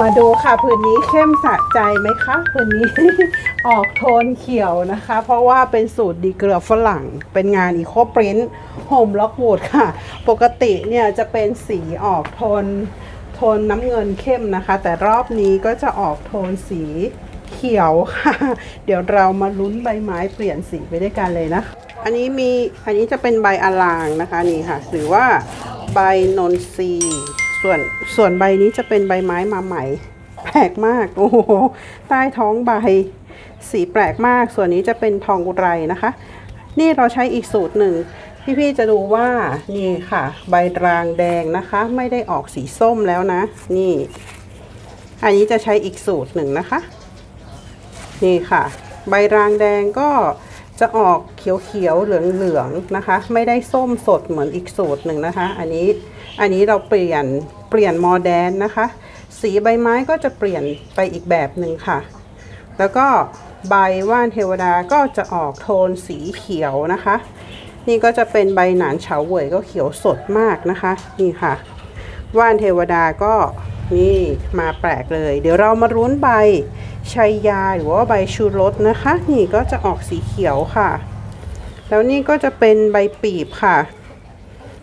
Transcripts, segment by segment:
มาดูค่ะผืนนี้เข้มสะใจไหมคะผืนนี้ ออกโทนเขียวนะคะ เพราะว่าเป็นสูตรดีเกลือฝรั่ง เป็นงานอีโคปรินท์โฮมล็อกวูดค่ะ ปกติเนี่ยจะเป็นสีออกโทนโทนน้ำเงินเข้มนะคะ แต่รอบนี้ก็จะออกโทนสีเขียวค่ะ เดี๋ยวเรามาลุ้นใบไม้เปลี่ยนสีไปด้วยกันเลยนะ อันนี้มีอันนี้จะเป็นใบอลางนะคะนี่ค่ะหรือว่าใบนนทรีย์ ส่วนส่วนใบนี้จะเป็นใบไม้มาใหม่ แปลกมาก โอ้โห ใต้ท้องใบ สีแปลกมาก ส่วนนี้จะเป็นทองอุไรนะคะ นี่เราใช้อีกสูตรหนึ่ง พี่ๆจะดูว่านี่ค่ะ ใบรางแดงนะคะ ไม่ได้ออกสีส้มแล้วนะ นี่ อันนี้จะใช้อีกสูตรหนึ่งนะคะ นี่ค่ะ ใบรางแดงก็ จะออกเขียวๆเหลืองๆนะคะ ไม่ได้ส้มสดเหมือนอีกสูตรหนึ่งนะคะ อันนี้อันนี้เราเปลี่ยนเปลี่ยนโมเดนนะคะ สีใบไม้ก็จะเปลี่ยนไปอีกแบบหนึ่งค่ะ แล้วก็ใบว่านเทวดาก็จะออกโทนสีเขียวนะคะ นี่ก็จะเป็นใบหนานเฉาเหวยก็เขียวสดมากนะคะ นี่ค่ะ ว่านเทวดาก็ นี่มาแปลกเลย เดี๋ยวเรามารุ้นใบชัยยาหรือว่าใบชูรสนะคะ นี่ก็จะออกสีเขียวค่ะ แล้วนี่ก็จะเป็นใบปีบค่ะ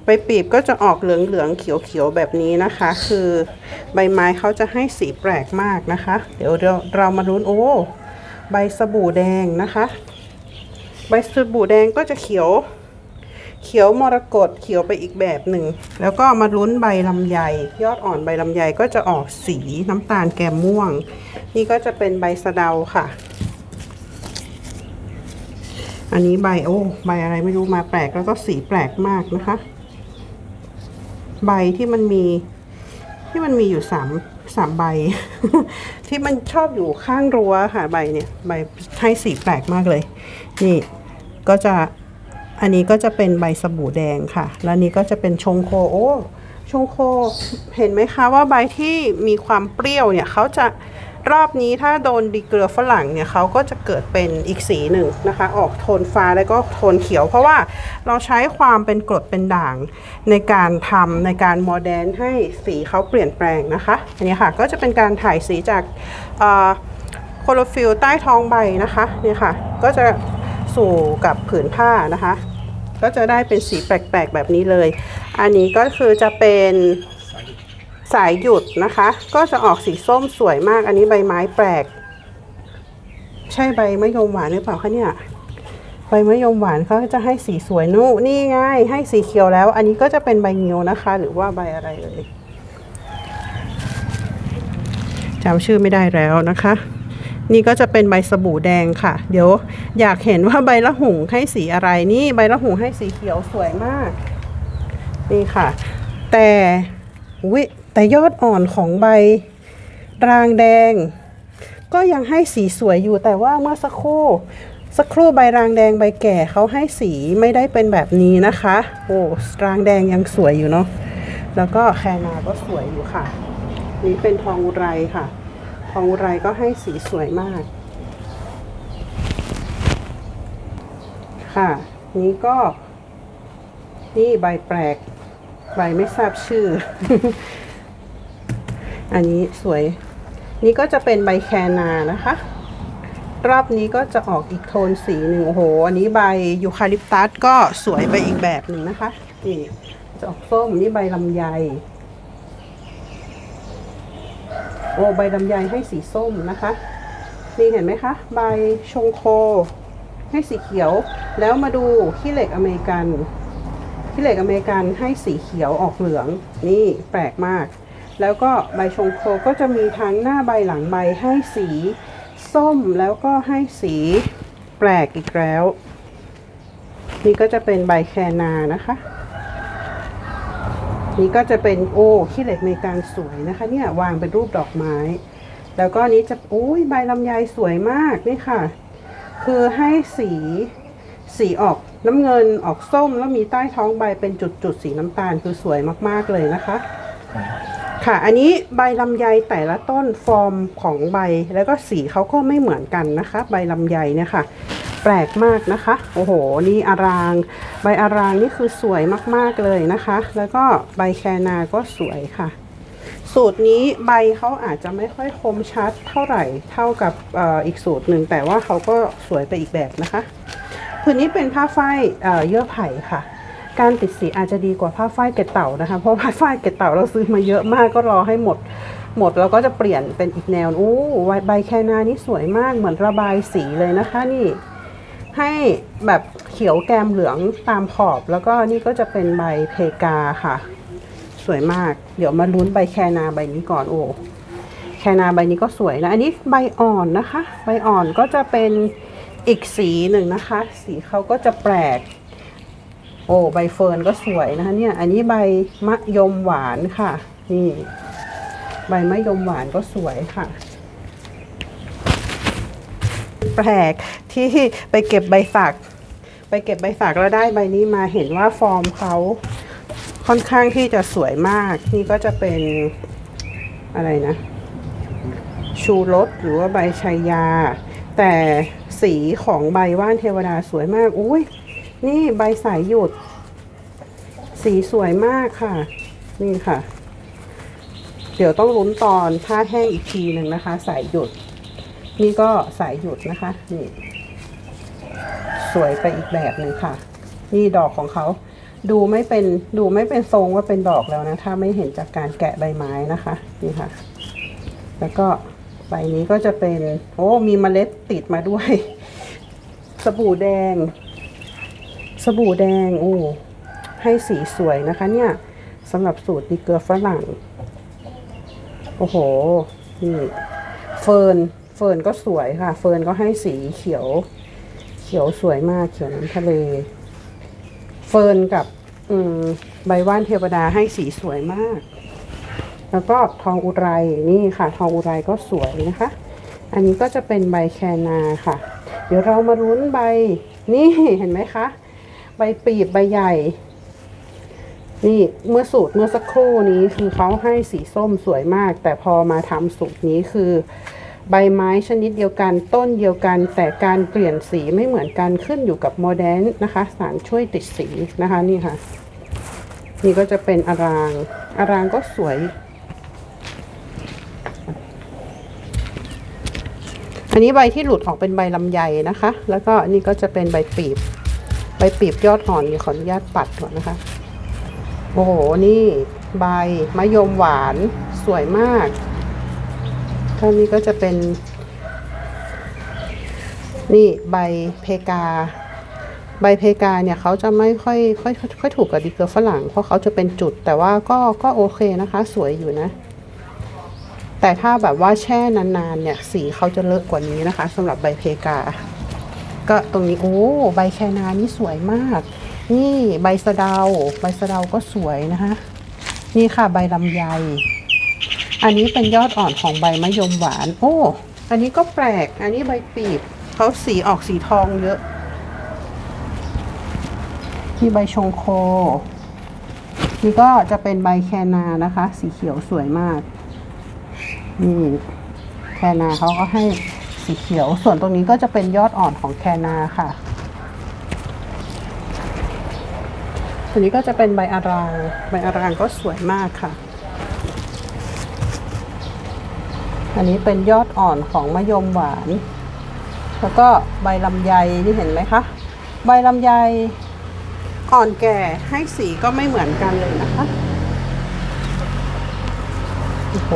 ใบปีบก็จะออกเหลืองๆเขียวๆแบบนี้นะคะ คือใบไม้เขาจะให้สีแปลกมากนะคะ เดี๋ยวเราเรามารุ้นโอ้ใบสบู่แดงนะคะ ใบสบู่แดงก็จะเขียว เขียวมรกตเขียวไปอีกแบบหนึ่ง แล้วก็มาลุ้นใบลำไย ยอดอ่อนใบลำไยก็จะออกสีน้ำตาลแกมม่วง นี่ก็จะเป็นใบสะเดาค่ะ อันนี้ใบโอ้ใบอะไรไม่รู้มาแปลกแล้วก็สีแปลกมากนะคะ ใบที่มันมีที่มันมีอยู่สามสามใบ ที่มันชอบอยู่ข้างรั้วค่ะใบเนี่ย ใบให้สีแปลกมากเลย นี่ก็จะ อันนี้ก็จะเป็นใบสบู่แดงค่ะ แล้วนี้ก็จะเป็นชงโคโอ้ชงโคเห็นไหมคะว่าใบที่มีความเปรี้ยวเนี่ยเขาจะรอบนี้ถ้าโดนดีเกลือฝรั่งเนี่ยเขาก็จะเกิดเป็นอีกสีหนึ่งนะคะ ออกโทนฟ้าแล้วก็โทนเขียว เพราะว่าเราใช้ความเป็นกรดเป็นด่าง ในการทำในการโมเดลให้สีเขาเปลี่ยนแปลงนะคะอันนี้ค่ะก็จะเป็นการถ่ายสีจากโคโลฟิลใต้ท้องใบนะคะเนี่ยค่ะก็จะ สู่กับผืนผ้านะคะ ก็จะได้เป็นสีแปลกๆแบบนี้เลย อันนี้ก็คือจะเป็นสายหยุดนะคะ ก็จะออกสีส้มสวยมาก อันนี้ใบไม้แปลก ใช่ใบมะยมหวานหรือเปล่าคะเนี่ยใบมะยมหวานเขาจะให้สีสวยนู่นี่ไงให้สีเขียวแล้ว อันนี้ก็จะเป็นใบเงิ้วนะคะ หรือว่าใบอะไรเอ่ยจำชื่อไม่ได้แล้วนะคะ นี่ก็จะเป็นใบสบู่แดงค่ะ เดี๋ยวอยากเห็นว่าใบละหุ่งให้สีอะไรนี่ใบละหุ่งให้สีเขียวสวยมาก นี่ค่ะ แต่วิแต่ยอดอ่อนของใบรางแดง ก็ยังให้สีสวยอยู่แต่ว่าเมื่อสักครู่ สักครู่ใบรางแดงใบแก่เขาให้สีไม่ได้เป็นแบบนี้นะคะ โอ้รางแดงยังสวยอยู่เนาะแล้วก็แคนาก็สวยอยู่ค่ะ นี่เป็นทองอุไรค่ะ ทองอุไรก็ให้สีสวยมาก ค่ะ นี้ก็ นี่ใบแปลก ใบไม่ทราบชื่อ อันนี้สวย นี่ก็จะเป็นใบแคนานะคะ รอบนี้ก็จะออกอีกโทนสีหนึ่งโอ้โห อันนี้ใบยูคาลิปตัสก็สวยไปอีกแบบหนึ่งนะคะ นี่จะออกส้ม นี่ใบลำไย โอ้ใบลำไยให้สีส้มนะคะนี่เห็นไหมคะ ใบชงโค ให้สีเขียว แล้วมาดูขี้เหล็กอเมริกันขี้เหล็กอเมริกันให้สีเขียวออกเหลืองนี่แปลกมาก แล้วก็ใบชงโคก็จะมีทั้งหน้าใบหลังใบให้สีส้มแล้วก็ให้สีแปลกอีกแล้ว นี่ก็จะเป็นใบแคนานะคะ นี่ก็จะเป็นโอ้ขี้เหล็กเมกันสวยนะคะเนี่ยวางเป็นรูปดอกไม้ แล้วก็นนี้จะอุ้ยใบลำไยสวยมากนี่ค่ะ คือให้สีสีออกน้ำเงินออกส้มแล้วมีใต้ท้องใบเป็นจุดๆสีน้ำตาลคือสวยมากๆเลยนะคะ ค่ะ อันนี้ใบลำไยแต่ละต้นฟอร์มของใบแล้วก็สีเขาก็ไม่เหมือนกันนะคะ ใบลำไยเนี่ยค่ะ แปลกมากนะคะ โอ้โห นี่อาราง ใบอารางนี่คือสวยมากๆเลยนะคะ แล้วก็ใบแคนาก็สวยค่ะ สูตรนี้ใบเขาอาจจะไม่ค่อยคมชัดเท่าไหร่เท่ากับออีกสูตรหนึ่งแต่ว่าเขาก็สวยไปอีกแบบนะคะผืนนี้เป็นผ้าฝ้ายเยื่อไผ่ค่ะการติดสีอาจจะดีกว่าผ้าฝ้ายเกล็ดเต่านะคะ เพราะผ้าฝ้ายเกล็ดเต่าเราซื้อมาเยอะมากก็รอให้หมด หมดแล้วก็จะเปลี่ยนเป็นอีกแนว อู้ใบแคนานี่สวยมากเหมือนระบายสีเลยนะคะนี่ ให้แบบเขียวแกมเหลืองตามขอบ แล้วก็นี่ก็จะเป็นใบเพกาค่ะ สวยมาก เดี๋ยวมาลุ้นใบแคนาใบนี้ก่อนโอ้แคนาใบนี้ก็สวยนะ อันนี้ใบอ่อนนะคะ ใบอ่อนก็จะเป็นอีกสีหนึ่งนะคะ สีเขาก็จะแปลก โอ้ใบเฟิร์นก็สวยนะคะเนี่ย อันนี้ใบมะยมหวานค่ะ นี่ ใบมะยมหวานก็สวยค่ะ ปลกที่ไปเก็บใบสัก ไปเก็บใบสักแล้วได้ใบนี้มาเห็นว่าฟอร์มเขาค่อนข้างที่จะสวยมาก นี่ก็จะเป็นอะไรนะ ชูรสหรือว่าใบชายา แต่สีของใบว่านเทวดาสวยมาก อุ้ยนี่ใบสายหยุด สีสวยมากค่ะ นี่ค่ะ เดี๋ยวต้องลุ้นตอนผ้าแห้งอีกทีหนึ่งนะคะ สายหยุด นี่ก็สายหยุดนะคะนี่สวยไปอีกแบบหนึ่งค่ะ นี่ดอกของเขาดูไม่เป็นดูไม่เป็นทรงว่าเป็นดอกแล้วนะ ถ้าไม่เห็นจากการแกะใบไม้นะคะนี่ค่ะ แล้วก็ใบนี้ก็จะเป็นโอ้มีเมล็ดติดมาด้วย สบู่แดง สบู่แดงโอ้ให้สีสวยนะคะเนี่ยสำหรับสูตรดีเกลือฝรั่ง โอ้โห นี่ เฟิร์น เฟิร์นก็สวยค่ะ เฟิร์นก็ให้สีเขียว เขียวสวยมากเขียวน้ำทะเล เฟิร์นกับใบว่านเทวดาให้สีสวยมาก แล้วก็ทองอุไรนี่ค่ะ ทองอุไรก็สวยนะคะ อันนี้ก็จะเป็นใบแคนาค่ะ เดี๋ยวเรามาลุ้นใบนี่เห็นไหมคะ ใบปีบใบใหญ่ นี่เมื่อสูตรเมื่อสักครู่นี้คือเขาให้สีส้มสวยมาก แต่พอมาทำสูตรนี้คือ ใบไม้ชนิดเดียวกันต้นเดียวกัน แต่การเปลี่ยนสีไม่เหมือนกันขึ้นอยู่กับโมเดลนะคะ สารช่วยติดสีนะคะนี่ค่ะ นี่ก็จะเป็นอาราง อารางก็สวย อันนี้ใบที่หลุดออกเป็นใบลำไยนะคะ แล้วก็อันนี่ก็จะเป็นใบปีบ ใบปีบยอดอ่อนีขออนุญาตปัดก่อนนะคะ โอ้โห นี่ใบมะยมหวานสวยมาก ท่านี้ก็จะเป็น นี่ใบเพกา ใบเพกาเนี่ยเขาจะไม่ค่อยค่อยค่อยถูกกับดีเกลือฝรั่ง เพราะเขาจะเป็นจุดแต่ว่าก็ก็โอเคนะคะ สวยอยู่นะ แต่ถ้าแบบว่าแช่นานๆเนี่ย สีเขาจะเลอะกว่านี้นะคะสำหรับใบเพกา ก็ตรงนี้ โอ้ ใบแคนานี่สวยมาก นี่ใบสะเดา ใบสะเดาก็สวยนะคะ นี่ค่ะใบลำไย อันนี้เป็นยอดอ่อนของใบมะยมหวาน โอ้ อันนี้ก็แปลก อันนี้ใบปีบเขาสีออกสีทองเยอะนี่ใบชงโค นี่ก็จะเป็นใบแคนานะคะ สีเขียวสวยมาก นี่แคนาเขาก็ให้สีเขียว ส่วนตรงนี้ก็จะเป็นยอดอ่อนของแคนาค่ะตัวนี้ก็จะเป็นใบอาราง ใบอารางก็สวยมากค่ะ อันนี้เป็นยอดอ่อนของมะยมหวาน แล้วก็ใบลำไยนี่เห็นไหมคะ ใบลำไยอ่อนแก่ให้สีก็ไม่เหมือนกันเลยนะคะ โอ้โห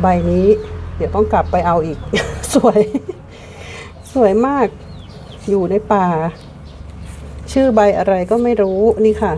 ใบนี้เดี๋ยวต้องกลับไปเอาอีก สวย สวยมาก อยู่ในป่า ชื่อใบอะไรก็ไม่รู้นี่ค่ะ